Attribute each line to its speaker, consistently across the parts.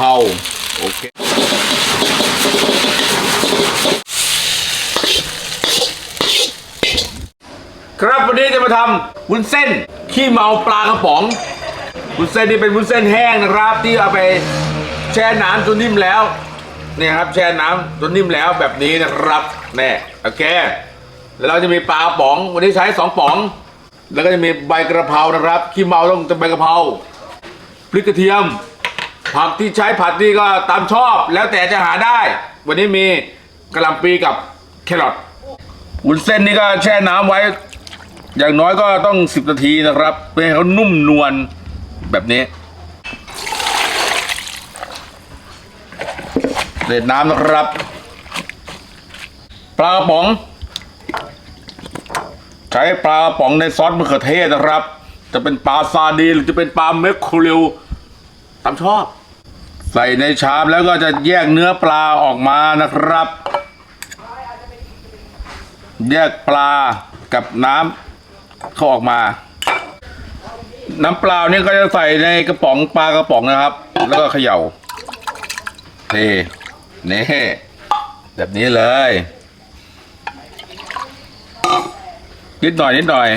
Speaker 1: เพราโอเคครับวันนี้จะมาทำวุ้นเส้นขี้เมาปลากระป๋องวุ้นเส้นนี่เป็นวุ้นเส้นแห้งนะครับ ที่เอาไปแช่น้ำจนนิ่มแล้วเนี่ยครับแช่น้ำจนนิ่มแล้วแบบนี้นะครับแน่โอเค แล้วเราจะมีปลากระป๋อง วันนี้ใช้สองป๋อง แล้วก็จะมีใบกระเพรานะครับขี้เมาต้องจะใบกระเพราพริกกระเทียม ผักที่ใช้ผัดนี่ก็ตามชอบแล้วแต่จะหาได้ วันนี้มีกระหล่ำปีกับแครอทวุ้นเส้นนี่ก็แช่น้ำไว้ อย่างน้อยก็ต้องสิบนาทีนะครับเพื่อให้เขานุ่มนวลแบบนี้เด็ดน้ำนะครับ ปลากระป๋อง ใช้ปลากระป๋องในซอสมะเขือเทศนะครับ จะเป็นปลาซาดีหรือจะเป็นปลาเมคคูริว ตามชอบ ใส่ในชามแล้วก็จะแยกเนื้อปลาออกมานะครับ แยกปลากับน้ำเขาออกมา น้ำเปล่านี่ก็จะใส่ในกระป๋องปลากระป๋องนะครับ แล้วก็เขย่าเทนี่แบบนี้เลย นิดหน่อยนิดหน่อย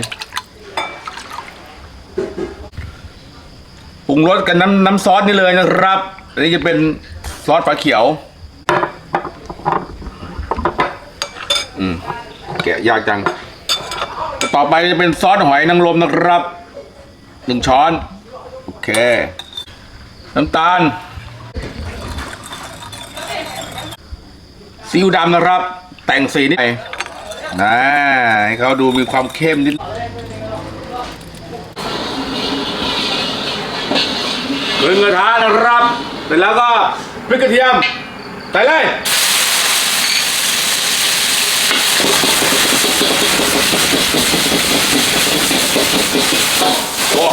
Speaker 1: รุงรสกับน้ำน้ำซอสนี่เลยนะครับอันนี้จะเป็นซอสฝาเขียว อืมแกะยากจัง ต่อไปจะเป็นซอสหอยนางรมนะครับหนึ่งช้อน โอเค น้ำตาลซีอิ๊วดำนะครับ แต่งสีนิดหน่อยนะให้เขาดูมีความเข้มนิด เกลือกระทะนะครับเสร็จแล้วก็พริกกระเทียมใส่เลยโอ้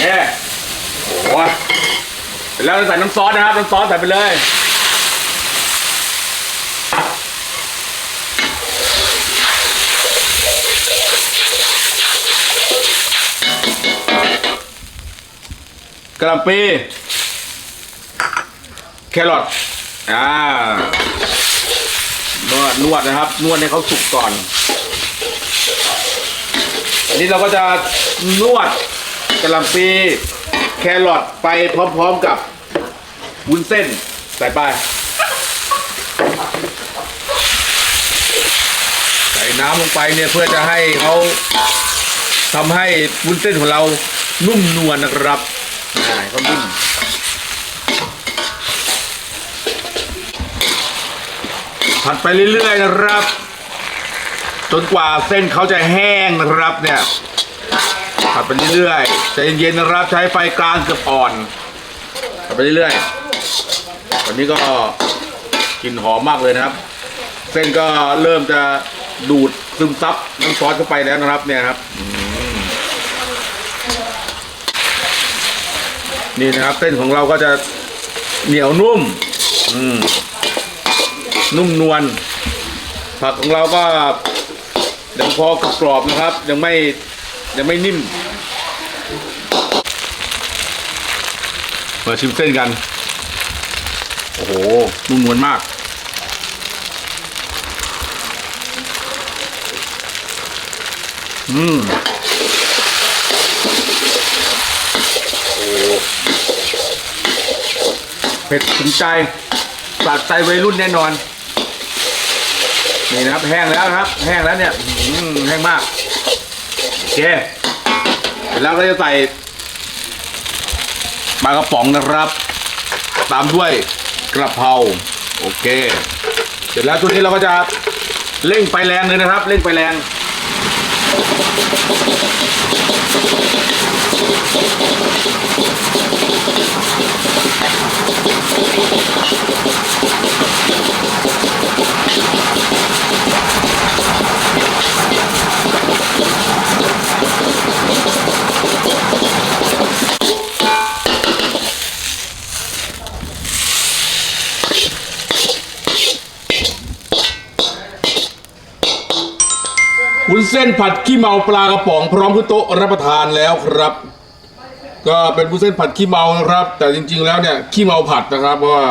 Speaker 1: เอ๊โอ้ยแล้วใส่น้ำซอสนะครับน้ำซอสใส่ไปเลย กระหล่ำปีแครอทอ่านวดนวดนะครับ นวดให้เขาสุกก่อน อันนี้เราก็จะนวดกระหล่ำปีแครอทไปพร้อมๆกับวุ้นเส้นใส่ไปใส่น้ำลงไปเนี่ยเพื่อจะให้เขาทำให้วุ้นเส้นของเรานุ่มนวลนะครับ อ่าให้เขานุ่มผัดไปเรื่อยๆนะครับ จนกว่าเส้นเขาจะแห้งนะครับเนี่ยผัดไปเรื่อยๆใจเย็นๆนะครับใช้ไฟกลางเกือบอ่อนผัดไปเรื่อยๆวันนี้ก็กลิ่นหอมมากเลยนะครับ เส้นก็เริ่มจะดูดซึมซับน้ำซอสเข้าไปแล้วนะครับเนี่ยครับอืม นี่นะครับ เส้นของเราก็จะเหนียวนุ่ม อืม นุ่มนวลผักของเราก็ยังพอกรอบนะครับ ยังไม่ยังไม่นิ่ม มาชิมเส้นกัน โอ้โห นุ่มนวลมากอืมโอ้ ผ็ดถึงใจสะใจวัยรุ่นแน่นอน นี่นะครับ แห้งแล้วนะครับ แห้งแล้วเนี่ยแห้งมากโอเคเสร็จแล้วก็จะใส่ปลากระป๋องนะครับ ตามด้วยกระเพราโอเค เสร็จแล้วช่วงนี้เราก็จะเร่งไฟแรงเลยนะครับ เร่งไฟแรง เส้นผัดขี้เมาปลากระป๋องพร้อมขึ้นโต๊ะรับประทานแล้วครับ ก็เป็นวุ้นเส้นผัดขี้เมานะครับ แต่จริง ๆ แล้วเนี่ยขี้เมาผัดนะครับเพราะว่า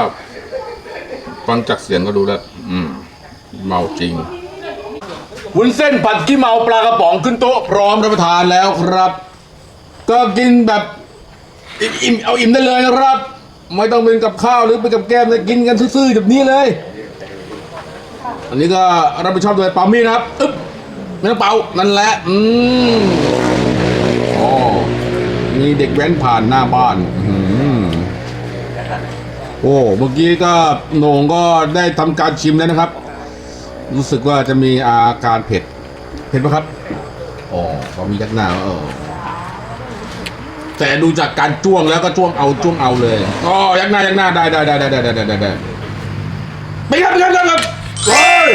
Speaker 1: ฟังจากเสียงก็ดูแล้วอืมเมาจริงวุ้นเส้นผัดขี้เมาปลากระป๋องขึ้นโต๊ะพร้อมรับประทานแล้วครับ ก็กินแบบอิ่มๆเอาอิ่มได้เลยนะครับ ไม่ต้องเป็นกับข้าวหรือเป็นกับแก้มเลยกินกันซื่อๆแบบนี้เลย อันนี้ก็รับผิดชอบโดยปามี่นะครับอึ๊บ ไม่ต้อเป่านั่นแหละ อืมอ๋อมีเด็กแว้นผ่านหน้าบ้านอืมโอ้เมื่อกี้ก็โหน่งก็ได้ทำการชิมแล้วนะครับ รู้สึกว่าจะมีอาการเผ็ด เผ็ดไหมครับอ๋อเขามียักหน้าว่าเออแต่ดูจากการจ้วงแล้วก็จ้วงเอาจ้วงเอาเลยอ๋อยักหน้ายักหน้าได้ได้ได้ได้ได้ได้ได้ได้ไปครับไปครับไปครับเฮ้ย